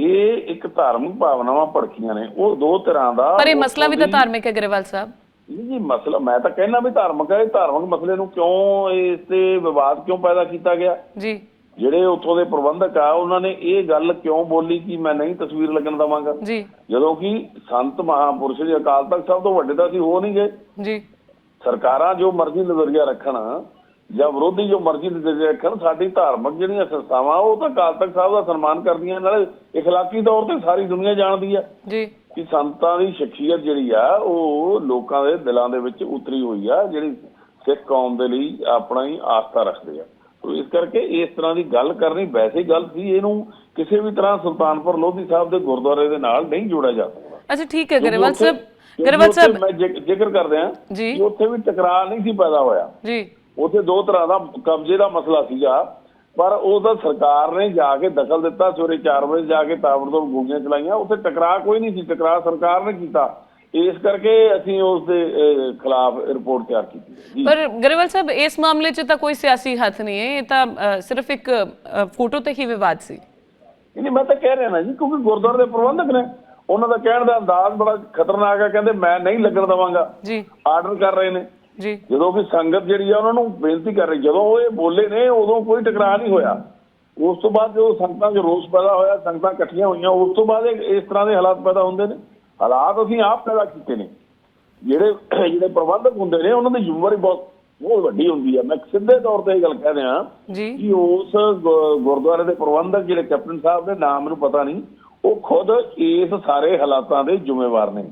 ਇਹ ਇੱਕ ਧਾਰਮਿਕ ਭਾਵਨਾਵਾਂ ਭੜਕੀਆਂ ਨੇ। ਉਹ ਦੋ ਤਰ੍ਹਾਂ ਦਾ ਪਰ ਇਹ ਮਸਲਾ ਵੀ ਤਾਂ ਧਾਰਮਿਕ ਹੈ ਗਰੇਵਾਲ ਸਾਹਿਬ। ਨਹੀਂ ਜੀ ਮਸਲਾ ਮੈਂ ਤਾਂ ਕਹਿਣਾ ਵੀ ਧਾਰਮਿਕ ਹੈ। ਇਹ ਧਾਰਮਿਕ ਮਸਲੇ ਨੂੰ ਕਿਉਂ ਇਸ ਤੇ ਵਿਵਾਦ ਕਿਉਂ ਪੈਦਾ ਕੀਤਾ ਗਿਆ? ਜੀ। ਜਿਹੜੇ ਉੱਥੋਂ ਦੇ ਪ੍ਰਬੰਧਕ ਆ ਉਹਨਾਂ ਨੇ ਇਹ ਗੱਲ ਕਿਉਂ ਬੋਲੀ ਕਿ ਮੈਂ ਨਹੀਂ ਤਸਵੀਰ ਲੱਗਣ ਦਵਾਂਗਾ? ਜੀ। ਜਦੋਂ ਕਿ ਸੰਤ ਮਹਾਪੁਰਸ਼ ਜੀ ਅਕਾਲ ਤਖਤ ਸਾਹਿਬ ਤੋਂ ਵੱਡੇ ਤਾਂ ਅਸੀਂ ਹੋ ਨਹੀਂ ਗਏ। ਜੀ। ਸਰਕਾਰਾਂ ਜੋ ਮਰਜ਼ੀ ਨਜ਼ਰੀਆ ਰੱਖਣ ਜਾਂ ਵਿਰੋਧੀ ਜੋ ਮਰਜ਼ੀ ਨਜ਼ਰੀਆ ਰੱਖਣ ਸਾਡੀ ਧਾਰਮਿਕ ਜਿਹੜੀਆਂ ਸੰਸਥਾਵਾਂ ਉਹ ਤਾਂ ਅਕਾਲ ਤਖਤ ਸਾਹਿਬ ਦਾ ਸਨਮਾਨ ਕਰਦੀਆਂ ਨਾਲੇ ਇਖਲਾਕੀ ਤੌਰ ਤੇ ਸਾਰੀ ਦੁਨੀਆ ਜਾਣਦੀ ਆ। ਜੀ। ਕਿ ਸੰਤਾਂ ਦੀ ਸ਼ਖਸੀਅਤ ਜਿਹੜੀ ਆ ਉਹ ਲੋਕਾਂ ਦੇ ਦਿਲਾਂ ਦੇ ਵਿੱਚ ਉਤਰੀ ਹੋਈ ਆ ਜਿਹੜੀ ਸਿੱਖ ਕੌਮ ਦੇ ਲਈ ਆਪਣਾ ਹੀ ਆਸਥਾ ਰੱਖਦੇ ਆ। ਸੋ ਇਸ ਕਰਕੇ ਇਸ ਤਰ੍ਹਾਂ ਦੀ ਗੱਲ ਕਰਨੀ ਵੈਸੇ ਹੀ ਗਲਤ ਸੀ ਇਹਨੂੰ ਕਿਸੇ ਵੀ ਤਰ੍ਹਾਂ ਸੁਲਤਾਨਪੁਰ ਲੋਧੀ ਸਾਹਿਬ ਦੇ ਗੁਰਦੁਆਰੇ ਦੇ ਨਾਲ ਨਹੀਂ ਜੋੜਿਆ ਜਾ ਸਕਦਾ। ਅੱਛਾ ਠੀਕ ਹੈ ਗਰੇਵਾਲ ਸਾਹਿਬ ਗਰੇਵਾਲ ਸਾਹਿਬ। ਮੈਂ ਜ਼ਿਕ- ਜ਼ਿਕਰ ਕਰਦੇ ਆ ਜੀ। ਉੱਥੇ ਵੀ ਟਕਰਾਅ ਨਹੀਂ ਸੀ ਪੈਦਾ ਹੋਇਆ। ਜੀ। ਉੱਥੇ ਦੋ ਤਰ੍ਹਾਂ ਦਾ ਕਬਜ਼ੇ ਦਾ ਮਸਲਾ ਸੀਗਾ ਪਰ ਉਹਦਾ ਸਰਕਾਰ ਨੇ ਜਾ ਕੇ ਦਖਲ ਦਿੱਤਾ ਸਵੇਰੇ 4 ਵਜੇ ਜਾ ਕੇ ਤਾਬੜਤੋੜ ਗੋਲੀਆਂ ਚਲਾਈਆਂ ਉੱਥੇ ਟਕਰਾਅ ਕੋਈ ਨਹੀਂ ਸੀ ਟਕਰਾਅ ਸਰਕਾਰ ਨੇ ਕੀਤਾ। ਇਸ ਕਰਕੇ ਅਸੀਂ ਉਸ ਦੇ ਖਿਲਾਫ ਰਿਪੋਰਟ ਤਿਆਰ ਕੀਤੀ ਪਰ ਗਰੇਵਾਲ ਸਾਹਿਬ ਇਸ ਮਾਮਲੇ 'ਚ ਤਾਂ ਕੋਈ ਸਿਆਸੀ ਹੱਥ ਨਹੀਂ ਹੈ ਇਹ ਤਾਂ ਸਿਰਫ ਇੱਕ ਫੋਟੋ ਤੇ ਹੀ ਵਿਵਾਦ ਸੀ। ਨਹੀਂ ਮੈਂ ਤਾਂ ਕਹਿ ਰਿਹਾ ਨਾ ਜੀ ਕਿਉਂਕਿ ਗੁਰਦੁਆਰੇ ਦੇ ਪ੍ਰਬੰਧਕ ਨੇ ਉਹਨਾਂ ਦਾ ਕਹਿਣ ਦਾ ਅੰਦਾਜ਼ ਬੜਾ ਖਤਰਨਾਕ ਹੈ ਕਹਿੰਦੇ ਮੈਂ ਨਹੀਂ ਲੱਗਣ ਦਵਾਂਗਾ। ਜੀ। ਆਰਡਰ ਕਰ ਰਹੇ ਨੇ। ਜੀ। ਜਦੋਂ ਵੀ ਸੰਗਤ ਜਿਹੜੀ ਆ ਉਹਨਾਂ ਨੂੰ ਬੇਨਤੀ ਕਰ ਰਹੀ ਜਦੋਂ ਉਹ ਇਹ ਬੋਲੇ ਨੇ ਉਦੋਂ ਕੋਈ ਟਕਰਾਅ ਨਹੀਂ ਹੋਇਆ। ਉਸ ਤੋਂ ਬਾਅਦ ਜਦੋਂ ਸੰਗਤਾਂ 'ਚ ਰੋਸ ਪੈਦਾ ਹੋਇਆ ਸੰਗਤਾਂ ਇਕੱਠੀਆਂ ਹੋਈਆਂ ਉਸ ਤੋਂ ਬਾਅਦ ਇਸ ਤਰ੍ਹਾਂ ਦੇ ਹਾਲਾਤ ਪੈਦਾ ਹੁੰਦੇ ਨੇ। ਹਾਲਾਤ ਅਸੀਂ ਆਪ ਪੈਦਾ ਕੀਤੇ ਨੇ। ਜਿਹੜੇ ਜਿਹੜੇ ਪ੍ਰਬੰਧਕ ਹੁੰਦੇ ਨੇ ਉਹਨਾਂ ਦੀ ਜ਼ਿੰਮੇਵਾਰੀ ਬਹੁਤ ਬਹੁਤ ਵੱਡੀ ਹੁੰਦੀ ਹੈ ਮੈਂ ਸਿੱਧੇ ਤੌਰ ਤੇ ਇਹ ਗੱਲ ਕਹਿ ਰਿਹਾ ਜੀ। ਕਿ ਉਸ ਗੁਰਦੁਆਰੇ ਦੇ ਪ੍ਰਬੰਧਕ ਜਿਹੜੇ ਕੈਪਟਨ ਸਾਹਿਬ ਦੇ ਨਾਮ ਮੈਨੂੰ ਪਤਾ ਨਹੀਂ ਉਹ ਖੁਦ ਇਸ ਸਾਰੇ ਹਾਲਾਤਾਂ ਦੇ ਜ਼ਿੰਮੇਵਾਰ ਨੇ।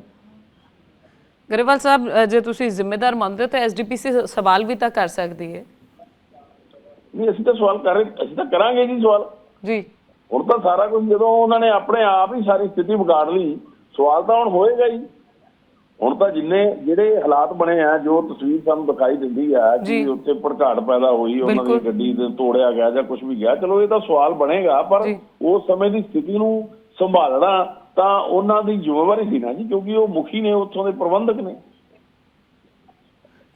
ਗਰੇਵਾਲ ਸਾਹਿਬ ਜੇ ਤੁਸੀਂ ਜ਼ਿੰਮੇਦਾਰ ਮੰਨਦੇ ਹੋ ਤਾਂ ਐਸਡੀਪੀਸੀ ਸਵਾਲ ਵੀ ਤਾਂ ਕਰ ਸਕਦੀ ਹੈ ਨਹੀਂ ਅਸੀਂ ਤਾਂ ਸਵਾਲ ਕਰ ਰਹੇ ਅਸੀਂ ਤਾਂ ਕਰਾਂਗੇ ਜੀ ਸਵਾਲ ਜੀ ਹੁਣ ਤਾਂ ਸਾਰਾ ਕੁਝ ਜਦੋਂ ਉਹਨਾਂ ਨੇ ਆਪਣੇ ਆਪ ਹੀ ਸਾਰੀ ਸਥਿਤੀ ਵਿਗਾੜ ਲਈ ਸਵਾਲ ਤਾਂ ਹੁਣ ਹੋਏਗਾ ਹੀ ਹੁਣ ਤਾਂ ਜਿੰਨੇ ਜਿਹੜੇ ਹਾਲਾਤ ਬਣੇ ਆ ਜੋ ਤਸਵੀਰ ਸਾਨੂੰ ਦਿਖਾਈ ਦਿੰਦੀ ਆ ਜੀ। ਕਿ ਉੱਥੇ ਭੜਕਾੜ ਪੈਦਾ ਹੋਈ ਉਹਨਾਂ ਦੀ। ਗੱਡੀ ਦੇ ਤੋੜਿਆ ਗਿਆ ਜਾਂ ਕੁਝ ਵੀ ਗਿਆ ਚਲੋ ਇਹ ਤਾਂ ਸਵਾਲ ਬਣੇਗਾ ਪਰ। ਉਸ ਸਮੇਂ ਦੀ ਸਥਿਤੀ ਨੂੰ ਸੰਭਾਲਣਾ ਤਾਂ ਉਹਨਾਂ ਦੀ ਜ਼ਿੰਮੇਵਾਰੀ ਸੀ ਨਾ ਜੀ, ਕਿਉਂਕਿ ਉਹ ਮੁਖੀ ਨੇ, ਉੱਥੋਂ ਦੇ ਪ੍ਰਬੰਧਕ ਨੇ।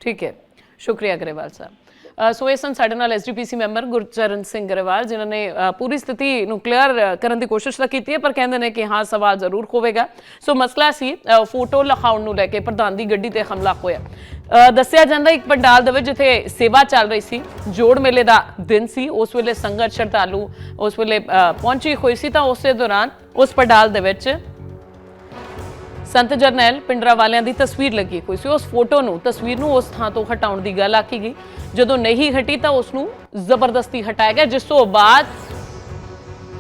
ਠੀਕ ਹੈ। ਸ਼ੁਕਰੀਆ ਗਰੇਵਾਲ ਸਾਹਿਬ। ਸੋ ਇਹ ਸਨ ਸਾਡੇ ਨਾਲ ਐਸਜੀਪੀਸੀ ਮੈਂਬਰ ਗੁਰਚਰਨ ਸਿੰਘ ਗਰੇਵਾਲ, ਜਿਨ੍ਹਾਂ ਨੇ ਪੂਰੀ ਸਥਿਤੀ ਨੂੰ ਕਲੀਅਰ ਕਰਨ ਦੀ ਕੋਸ਼ਿਸ਼ ਤਾਂ ਕੀਤੀ ਹੈ, ਪਰ ਕਹਿੰਦੇ ਨੇ ਕਿ ਹਾਂ, ਸਵਾਲ ਜ਼ਰੂਰ ਹੋਵੇਗਾ ਸੋ ਮਸਲਾ ਸੀ ਫੋਟੋ ਲਿਖਾਉਣ ਨੂੰ ਲੈ ਕੇ ਪ੍ਰਧਾਨ ਦੀ ਗੱਡੀ ਤੇ ਹਮਲਾ ਹੋਇਆ। ਦੱਸਿਆ ਜਾਂਦਾ ਇੱਕ ਪੰਡਾਲ ਦੇ ਵਿੱਚ ਜਿੱਥੇ ਸੇਵਾ ਚੱਲ ਰਹੀ ਸੀ, ਜੋੜ ਮੇਲੇ ਦਾ ਦਿਨ ਸੀ, ਉਸ ਵੇਲੇ ਸੰਗਤ ਸ਼ਰਧਾਲੂ ਉਸ ਵੇਲੇ ਪਹੁੰਚੀ ਹੋਈ ਸੀ ਤਾਂ ਉਸੇ ਦੌਰਾਨ ਉਸ ਪੰਡਾਲ ਦੇ ਵਿੱਚ ਸੰਤ ਜਰਨੈਲ ਪਿੰਡਰਾ ਵਾਲਿਆਂ ਦੀ ਤਸਵੀਰ ਲੱਗੀ ਹੋਈ ਸੀ। ਉਸ ਫੋਟੋ ਨੂੰ, ਤਸਵੀਰ ਨੂੰ ਉਸ ਥਾਂ ਤੋਂ ਹਟਾਉਣ ਦੀ ਗੱਲ ਆਖੀ ਗਈ। ਜਦੋਂ ਨਹੀਂ ਹਟੀ ਤਾਂ ਉਸ ਨੂੰ ਜ਼ਬਰਦਸਤੀ ਹਟਾਇਆ ਗਿਆ, ਜਿਸ ਤੋਂ ਬਾਅਦ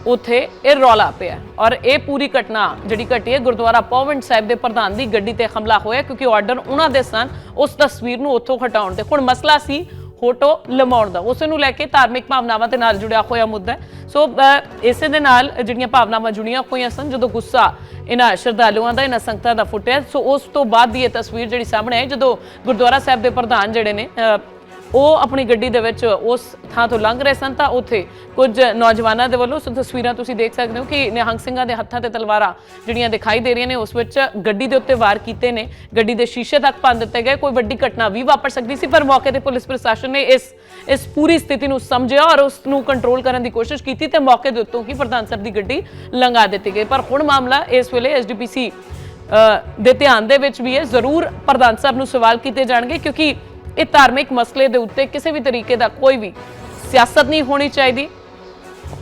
ਉੱਥੇ ਇਹ ਰੌਲਾ ਪਿਆ। ਔਰ ਇਹ ਪੂਰੀ ਘਟਨਾ ਜਿਹੜੀ ਘਟੀ ਹੈ, ਗੁਰਦੁਆਰਾ ਪੌਵਨ ਸਾਹਿਬ ਦੇ ਪ੍ਰਧਾਨ ਦੀ ਗੱਡੀ ਤੇ ਹਮਲਾ ਹੋਇਆ, ਕਿਉਂਕਿ ਆਰਡਰ ਉਹਨਾਂ ਦੇ ਸਨ ਉਸ ਤਸਵੀਰ ਨੂੰ ਉੱਥੋਂ ਹਟਾਉਣ ਤੇ। ਹੁਣ ਮਸਲਾ ਸੀ ਫੋਟੋ ਲਮਾਉਣ ਦਾ। ਉਸ ਨੂੰ ਲੈ ਕੇ ਧਾਰਮਿਕ ਭਾਵਨਾਵਾਂ ਦੇ ਨਾਲ ਜੁੜਿਆ ਹੋਇਆ ਮੁੱਦਾ ਸੋ ਇਸੇ ਦੇ ਨਾਲ ਜਿਹੜੀਆਂ ਭਾਵਨਾਵਾਂ ਜੁੜੀਆਂ ਹੋਈਆਂ ਸਨ, ਜਦੋਂ ਗੁੱਸਾ ਇਹਨਾਂ ਸ਼ਰਧਾਲੂਆਂ ਦਾ, ਇਹਨਾਂ ਸੰਗਤਾਂ ਦਾ ਫੁੱਟਿਆ, ਸੋ ਉਸ ਤੋਂ ਬਾਅਦ ਦੀ ਇਹ ਤਸਵੀਰ ਜਿਹੜੀ ਸਾਹਮਣੇ ਆਈ, ਜਦੋਂ ਗੁਰਦੁਆਰਾ ਸਾਹਿਬ ਦੇ ਪ੍ਰਧਾਨ ਜਿਹੜੇ ਨੇ ਉਹ ਆਪਣੀ ਗੱਡੀ ਦੇ ਵਿੱਚ ਉਸ ਥਾਂ ਤੋਂ ਲੰਘ ਰਹੇ ਸਨ ਤਾਂ ਉੱਥੇ ਕੁਝ ਨੌਜਵਾਨਾਂ ਦੇ ਵੱਲੋਂ ਸੋ ਤਸਵੀਰਾਂ ਤੁਸੀਂ ਦੇਖ ਸਕਦੇ ਹੋ ਕਿ ਨਿਹੰਗ ਸਿੰਘਾਂ ਦੇ ਹੱਥਾਂ ਤੇ ਤਲਵਾਰਾਂ ਜਿਹੜੀਆਂ ਦਿਖਾਈ ਦੇ ਰਹੀਆਂ ਨੇ, ਉਸ ਵਿੱਚ ਗੱਡੀ ਦੇ ਉੱਤੇ ਵਾਰ ਕੀਤੇ ਨੇ। ਗੱਡੀ ਦੇ ਸ਼ੀਸ਼ੇ ਤੱਕ ਭੰਨ ਦਿੱਤੇ ਗਏ। ਕੋਈ ਵੱਡੀ ਘਟਨਾ ਵੀ ਵਾਪਰ ਸਕਦੀ ਸੀ, ਪਰ ਮੌਕੇ ਤੇ ਪੁਲਿਸ ਪ੍ਰਸ਼ਾਸਨ ਨੇ ਇਸ ਇਸ ਪੂਰੀ ਸਥਿਤੀ ਨੂੰ ਸਮਝਿਆ ਔਰ ਉਸ ਨੂੰ ਕੰਟਰੋਲ ਕਰਨ ਦੀ ਕੋਸ਼ਿਸ਼ ਕੀਤੀ ਤੇ ਮੌਕੇ ਦੇ ਉੱਤੋਂ ਹੀ ਪ੍ਰਧਾਨ ਸਾਹਿਬ ਦੀ ਗੱਡੀ ਲੰਘਾ ਦਿੱਤੀ ਗਈ। ਪਰ ਹੁਣ ਮਾਮਲਾ ਇਸ ਵੇਲੇ ਐਸਡੀਪੀਸੀ ਦੇ ਧਿਆਨ ਦੇ ਵਿੱਚ ਵੀ ਹੈ। ਜ਼ਰੂਰ ਪ੍ਰਧਾਨ ਸਾਹਿਬ ਨੂੰ ਸਵਾਲ ਕੀਤੇ ਜਾਣਗੇ ਕਿਉਂਕਿ ਇਹ ਧਾਰਮਿਕ ਮਸਲੇ ਦੇ ਉੱਤੇ ਕਿਸੇ ਵੀ ਤਰੀਕੇ ਦਾ ਕੋਈ ਵੀ ਸਿਆਸਤ ਨਹੀਂ ਹੋਣੀ ਚਾਹੀਦੀ,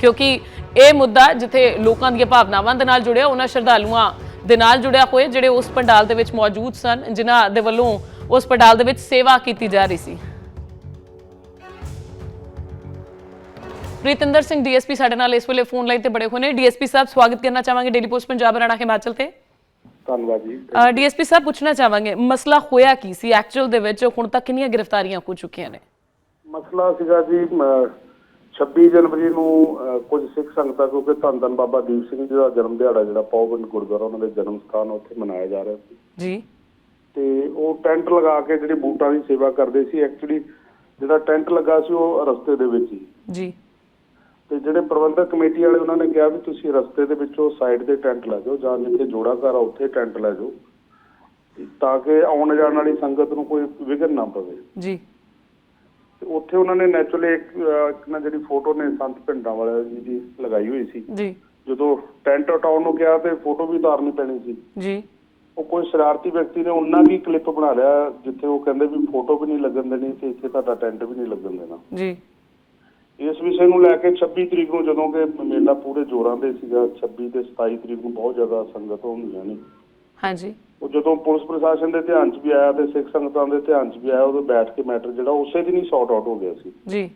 ਕਿਉਂਕਿ ਇਹ ਮੁੱਦਾ ਜਿੱਥੇ ਲੋਕਾਂ ਦੀਆਂ ਭਾਵਨਾਵਾਂ ਦੇ ਨਾਲ ਜੁੜਿਆ, ਉਹਨਾਂ ਸ਼ਰਧਾਲੂਆਂ ਦੇ ਨਾਲ ਜੁੜਿਆ ਹੋਇਆ, ਜਿਹੜੇ ਉਸ ਪੰਡਾਲ ਦੇ ਵਿੱਚ ਮੌਜੂਦ ਸਨ, ਜਿਨ੍ਹਾਂ ਦੇ ਵੱਲੋਂ ਉਸ ਪੰਡਾਲ ਦੇ ਵਿੱਚ ਸੇਵਾ ਕੀਤੀ ਜਾ ਰਹੀ ਸੀ। ਪ੍ਰੀਤਿੰਦਰ ਸਿੰਘ, ਡੀਐਸਪੀ ਸਾਡੇ ਨਾਲ ਇਸ ਵੇਲੇ ਫੋਨ ਲਾਈਨ ਤੇ ਬੜੇ ਹੋਏ ਨੇ। ਡੀਐਸਪੀ ਸਾਹਿਬ, ਸਵਾਗਤ ਕਰਨਾ ਚਾਹਾਂਗੇ। ਡੇਲੀ ਪੋਸਟ, ਪੰਜਾਬ ਹਰਿਆਣਾ, ਹਿਮਾਚਲ ਤੇ। ਧੰਨਵਾਦ ਜੀ। ਡੀਐਸਪੀ ਸਾਹਿਬ ਪੁੱਛਣਾ ਚਾਹਾਂਗੇ ਮਸਲਾ ਹੋਇਆ ਕੀ ਸੀ? ਐਕਚੁਅਲ ਦੇ ਵਿੱਚ ਹੁਣ ਤੱਕ ਕਿੰਨੀਆਂ ਗ੍ਰਿਫਤਾਰੀਆਂ ਹੋ ਚੁੱਕੀਆਂ ਨੇ? ਮਸਲਾ ਸੀਗਾ ਜੀ ਮ, 26 ਜਨਵਰੀ ਨੂੰ ਕੁਝ ਸਿੱਖ ਸੰਗਤਾਂ ਕਿਉਂਕਿ ਧੰਨ ਧੰਨ ਬਾਬਾ ਦੀਪ ਸਿੰਘ ਜੀ ਦਾ ਜਨਮ ਦਿਹਾੜਾ ਜਿਹੜਾ ਪੌਵਨ ਗੁਰਦੁਆਰਾ ਉਹਨਾਂ ਦੇ ਜਨਮ ਸਥਾਨ ਉੱਥੇ ਮਨਾਇਆ ਜਾ ਰਿਹਾ ਸੀ। ਜੀ। ਤੇ ਉਹ ਟੈਂਟ ਲਗਾ ਕੇ ਜਿਹੜੇ ਬੂਟਾਂ ਦੀ ਸੇਵਾ ਕਰਦੇ ਸੀ ਐਕਚੁਅਲੀ ਜਿਹੜਾ ਟੈਂਟ ਲੱਗਾ ਸੀ ਉਹ ਰਸਤੇ ਦੇ ਵਿੱਚ ਹੀ। ਜੀ। ਤੇ ਜਿਹੜੇ ਪ੍ਰਬੰਧਕ ਕਮੇਟੀ ਵਾਲੇ ਉਹਨਾਂ ਨੇ ਕਿਹਾ ਵੀ ਤੁਸੀਂ ਰਸਤੇ ਦੇ ਵਿੱਚੋਂ ਸਾਈਡ ਤੇ ਟੈਂਟ ਲਾ ਜਾਓ ਜਾਂ ਜਿੱਥੇ ਜੋੜਾ ਘਰ ਆ ਉੱਥੇ ਟੈਂਟ ਲਾ ਜਾਓ। ਤਾਂ ਕਿ ਆਉਣ ਜਾਣ ਵਾਲੀ ਸੰਗਤ ਨੂੰ ਕੋਈ ਵਿਘਨ ਨਾ ਪਵੇ। ਜੀ। ਉੱਥੇ ਉਹਨਾਂ ਨੇ ਨੈਚੁਰਲੀ ਇੱਕ ਨਾ ਜਿਹੜੀ ਫੋਟੋ ਨੇ ਸੰਤ ਪਿੰਡਾਂ ਵਾਲੇ ਜੀ ਦੀ ਲਗਾਈ ਹੋਈ ਸੀ। ਜੀ। ਜਦੋਂ ਟੈਂਟ ਹਟਾਉਣ ਨੂੰ ਕਿਹਾ ਤੇ ਫੋਟੋ ਵੀ ਉਤਾਰਨੀ ਪੈਣੀ ਸੀ। ਜੀ। ਉਹ ਕੋਈ ਸ਼ਰਾਰਤੀ ਵਿਅਕਤੀ ਨੇ ਉਹਨਾਂ ਕੀ ਕਲਿੱਪ ਬਣਾ ਲਿਆ ਜਿੱਥੇ ਉਹ ਕਹਿੰਦੇ ਵੀ ਫੋਟੋ ਵੀ ਨਹੀਂ ਲੱਗਣ ਦੇਣੀ ਤੇ ਇੱਥੇ ਤੁਹਾਡਾ ਟੈਂਟ ਵੀ ਨਹੀਂ ਲੱਗਣ ਦੇਣਾ। ਜੀ। ਇਸ ਵਿਸ਼ੇ ਨੂੰ ਲੈ ਕੇ 26 ਤਰੀਕ ਨੂੰ ਜਦੋਂ ਕਿ ਮੇਲਾ ਪੂਰੇ ਜ਼ੋਰਾਂ ਦੇ ਸੀਗਾ 26 ਤੇ 27 ਤਰੀਕ ਨੂੰ ਬਹੁਤ ਜ਼ਿਆਦਾ ਸੰਗਤ ਹੁੰਦੀਆਂ ਨੇ। ਹਾਂਜੀ। ਉਹ ਜਦੋਂ ਪੁਲਿਸ ਪ੍ਰਸ਼ਾਸਨ ਦੇ ਧਿਆਨ 'ਚ ਵੀ ਆਇਆ ਤੇ ਸਿੱਖ ਸੰਗਤਾਂ ਦੇ ਧਿਆਨ 'ਚ ਵੀ ਆਇਆ ਉਦੋਂ ਬੈਠ ਕੇ ਮੈਟਰ ਜਿਹੜਾ ਉਸੇ ਦਿਨ ਹੀ ਸੌਟ ਆਊਟ ਹੋ ਗਿਆ ਸੀ। ਜੀ।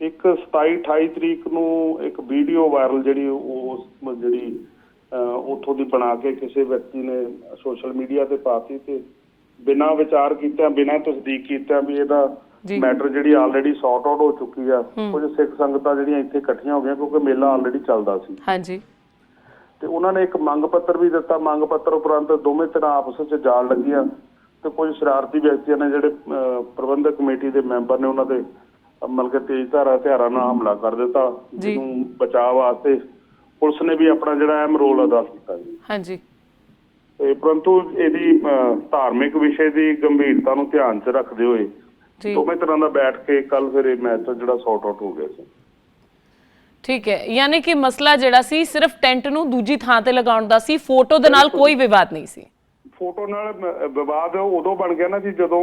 ਇੱਕ 27 28 ਤਰੀਕ ਨੂੰ ਇੱਕ ਵੀਡੀਓ ਵਾਇਰਲ ਜਿਹੜੀ ਮ- ਜਿਹੜੀ ਉੱਥੋਂ ਦੀ ਬਣਾ ਕੇ ਕਿਸੇ ਵਿਅਕਤੀ ਨੇ ਸੋਸ਼ਲ ਮੀਡੀਆ ਤੇ ਪਾਤੀ ਤੇ ਬਿਨਾਂ ਵਿਚਾਰ ਕੀਤਿਆਂ ਬਿਨਾਂ ਤਸਦੀਕ ਕੀਤਿਆਂ ਵੀ ਇਹਦਾ ਮੈਟਰ ਜਿਹੜੀ ਆਲਰੇਡੀ ਸੌਟ ਆਊਟ ਹੋ ਚੁੱਕੀ ਆ ਕੁਝ ਸਿੱਖ ਸੰਗਤਾਂ ਜਿਹੜੀਆਂ ਇੱਥੇ ਇਕੱਠੀਆਂ ਹੋ ਗਈਆਂ ਕਿਉਂਕਿ ਮੇਲਾ ਆਲਰੇਡੀ ਚੱਲਦਾ ਸੀ। ਹਾਂਜੀ। ਤੇ ਉਹਨਾਂ ਨੇ ਇੱਕ ਮੰਗ ਪੱਤਰ ਵੀ ਦਿੱਤਾ ਮੰਗ ਪੱਤਰ ਉਪਰੰਤ ਦੋਵੇਂ ਤਰ੍ਹਾਂ ਆਪਸ ਵਿੱਚ ਜਾਲ ਲੱਗੀਆਂ ਤੇ ਕੁਝ ਸ਼ਰਾਰਤੀ ਵਿਅਕਤੀਆਂ ਨੇ ਜਿਹੜੇ ਪ੍ਰਬੰਧਕ ਕਮੇਟੀ ਦੇ ਮੈਂਬਰ ਨੇ ਉਹਨਾਂ ਦੇ ਮਤਲਬ ਕਿ ਤੇਜ਼ ਧਾਰਾ ਹਥਿਆਰਾਂ ਨਾਲ ਹਮਲਾ ਕਰ ਦਿੱਤਾ। ਜਿਹਨੂੰ ਬਚਾਅ ਵਾਸਤੇ ਪੁਲਿਸ ਨੇ ਵੀ ਆਪਣਾ ਜਿਹੜਾ ਅਹਿਮ ਰੋਲ ਅਦਾ ਕੀਤਾ ਜੀ। ਹਾਂਜੀ। ਤੇ ਪਰੰਤੂ ਇਹਦੀ ਧਾਰਮਿਕ ਵਿਸ਼ੇ ਦੀ ਗੰਭੀਰਤਾ ਨੂੰ ਧਿਆਨ 'ਚ ਰੱਖਦੇ ਹੋਏ ਦੋਵੇਂ ਤਰ੍ਹਾਂ ਦਾ ਬੈਠ ਕੇ ਕੱਲ ਫਿਰ ਇਹ ਮੈਚ ਜਿਹੜਾ ਸੌਟ ਆਊਟ ਹੋ ਗਿਆ ਸੀ। ਠੀਕ ਹੈ ਯਾਨੀ ਕਿ ਮਸਲਾ ਜਿਹੜਾ ਸੀ ਸਿਰਫ ਟੈਂਟ ਨੂੰ ਦੂਜੀ ਥਾਂ ਤੇ ਲਗਾਉਣ ਦਾ ਸੀ ਫੋਟੋ ਦੇ ਨਾਲ ਕੋਈ ਵਿਵਾਦ ਨਹੀਂ ਸੀ। ਫੋਟੋ ਨਾਲ ਵਿਵਾਦ ਉਦੋਂ ਬਣ ਗਿਆ ਨਾ ਜੀ ਜਦੋਂ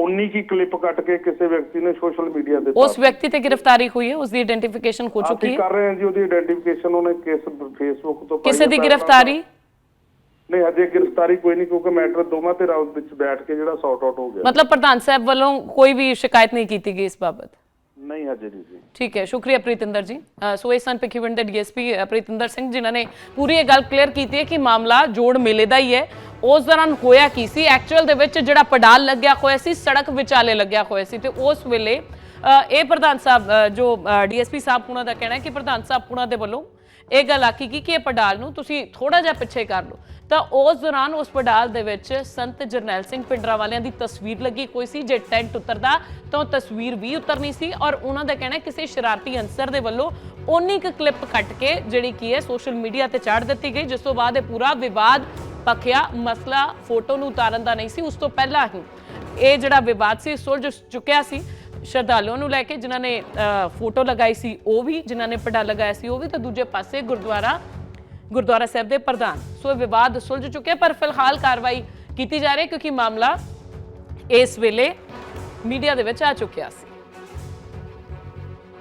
19 ਕੀ ਕਲਿੱਪ ਕੱਟ ਕੇ ਕਿਸੇ ਵਿਅਕਤੀ ਨੇ ਸੋਸ਼ਲ ਮੀਡੀਆ ਤੇ ਉਸ ਵਿਅਕਤੀ ਤੇ ਗ੍ਰਿਫਤਾਰੀ ਹੋਈ ਹੈ ਉਸ ਦੀ ਆਇਡੈਂਟੀਫਿਕੇਸ਼ਨ ਹੋ ਚੁੱਕੀ ਅਸੀਂ ਹੈ। ਕਰ ਰਹੇ ਹਾਂ ਜੀ ਉਹਦੀ ਆਇਡੈਂਟੀਫਿਕੇਸ਼ਨ ਉਹਨੇ ਕਿਸ ਫੇਸਬੁੱਕ ਤੋਂ ਕਿਸੇ ਦੀ। ਗ੍ਰਿਫਤਾਰੀ? ਨਹੀਂ ਹਜੇ ਗ੍ਰਿਫਤਾਰੀ ਕੋਈ ਨਹੀਂ ਕਿਉਂਕਿ ਮੈਟਰ ਦੋਵਾਂ ਤੇ ਰਾਉ ਵਿੱਚ ਬੈਠ ਕੇ ਜਿਹੜਾ ਸੌਟ ਆਊਟ ਹੋ ਗਿਆ। ਮਤਲਬ ਪ੍ਰਧਾਨ ਸਾਹਿਬ ਵੱਲੋਂ ਕੋਈ ਵੀ ਸ਼ਿਕਾਇਤ ਨਹੀਂ ਕੀਤੀ ਗਈ ਇਸ ਬਾਬਤ? ਨਹੀਂ ਨਹੀਂ ਜੀ। ਠੀਕ ਹੈ ਸ਼ੁਕਰੀਆ ਪ੍ਰੀਤਿੰਦਰ ਜੀ। ਸੋ ਇਹ ਸਨ ਭਿੱਖੀਵਿੰਡ ਦੇ ਡੀਐਸਪੀ ਪ੍ਰੀਤਿੰਦਰ ਸਿੰਘ ਜਿਨ੍ਹਾਂ ਨੇ ਪੂਰੀ ਇਹ ਗੱਲ ਕਲੀਅਰ ਕੀਤੀ ਹੈ ਕਿ ਮਾਮਲਾ ਜੋੜ ਮੇਲੇ ਦਾ ਹੀ ਹੈ। ਉਸ ਦੌਰਾਨ ਹੋਇਆ ਕੀ ਸੀ? ਐਕਚੁਅਲ ਦੇ ਵਿੱਚ ਜਿਹੜਾ ਪਡਾਲ ਲੱਗਿਆ ਹੋਇਆ ਸੀ ਸੜਕ ਵਿਚਾਲੇ ਲੱਗਿਆ ਹੋਇਆ ਸੀ ਤੇ ਉਸ ਵੇਲੇ ਇਹ ਪ੍ਰਧਾਨ ਸਾਹਿਬ ਜੋ ਡੀਐਸਪੀ ਸਾਹਿਬ ਪੁਣਾ ਦਾ ਕਹਿਣਾ ਹੈ ਕਿ ਪ੍ਰਧਾਨ ਸਾਹਿਬ ਪੁਣਾ ਦੇ ਵੱਲੋਂ ਇਹ ਗੱਲ ਆਖੀ ਗਈ ਕਿ ਇਹ ਪਡਾਲ ਨੂੰ ਤੁਸੀਂ ਥੋੜਾ ਜਿਹਾ ਪਿੱਛੇ ਕਰ ਲਓ। ਤਾਂ ਉਸ ਦੌਰਾਨ ਉਸ ਪਡਾਲ ਦੇ ਵਿੱਚ ਸੰਤ ਜਰਨੈਲ ਸਿੰਘ ਪਿੰਡਰਾ ਵਾਲਿਆਂ ਦੀ ਤਸਵੀਰ ਲੱਗੀ ਕੋਈ ਸੀ ਜੇ ਟੈਂਟ ਉਤਰਦਾ ਤਾਂ ਉਹ ਤਸਵੀਰ ਵੀ ਉਤਰਨੀ ਸੀ ਔਰ ਉਹਨਾਂ ਦਾ ਕਹਿਣਾ ਕਿਸੇ ਸ਼ਰਾਰਤੀ ਅਨਸਰ ਦੇ ਵੱਲੋਂ ਓਨੀ ਕੁ ਕਲਿੱਪ ਕੱਟ ਕੇ ਜਿਹੜੀ ਕੀ ਹੈ ਸੋਸ਼ਲ ਮੀਡੀਆ ਤੇ ਚਾੜ ਦਿੱਤੀ ਗਈ, ਜਿਸ ਤੋਂ ਬਾਅਦ ਇਹ ਪੂਰਾ ਵਿਵਾਦ ਪੱਕਿਆ ਮਸਲਾ ਫੋਟੋ ਨੂੰ ਉਤਾਰਨ ਦਾ ਨਹੀਂ ਸੀ, ਉਸ ਤੋਂ ਪਹਿਲਾਂ ਹੀ ਇਹ ਜਿਹੜਾ ਵਿਵਾਦ ਸੀ, ਸੁਲਝ ਚੁੱਕਿਆ ਸੀ। ਸ਼ਰਧਾਲੂਆਂ ਨੂੰ ਲੈ ਕੇ ਜਿਨ੍ਹਾਂ ਨੇ ਫੋਟੋ ਲਗਾਈ ਸੀ, ਉਹ ਵੀ ਜਿਨ੍ਹਾਂ ਨੇ ਪੜਾ ਲਗਾਇਆ ਸੀ, ਉਹ ਵੀ ਤਾਂ ਦੂਜੇ ਪਾਸੇ ਗੁਰਦੁਆਰਾ ਗੁਰਦੁਆਰਾ ਸਾਹਿਬ ਦੇ ਪ੍ਰਧਾਨ। ਸੋ ਇਹ ਵਿਵਾਦ ਸੁਲਝ ਚੁੱਕਿਆ, ਪਰ ਫਿਲਹਾਲ ਕਾਰਵਾਈ ਕੀਤੀ ਜਾ ਰਹੀ ਹੈ, ਕਿਉਂਕਿ ਮਾਮਲਾ ਇਸ ਵੇਲੇ ਮੀਡੀਆ ਦੇ ਵਿੱਚ ਆ ਚੁੱਕਿਆ ਸੀ।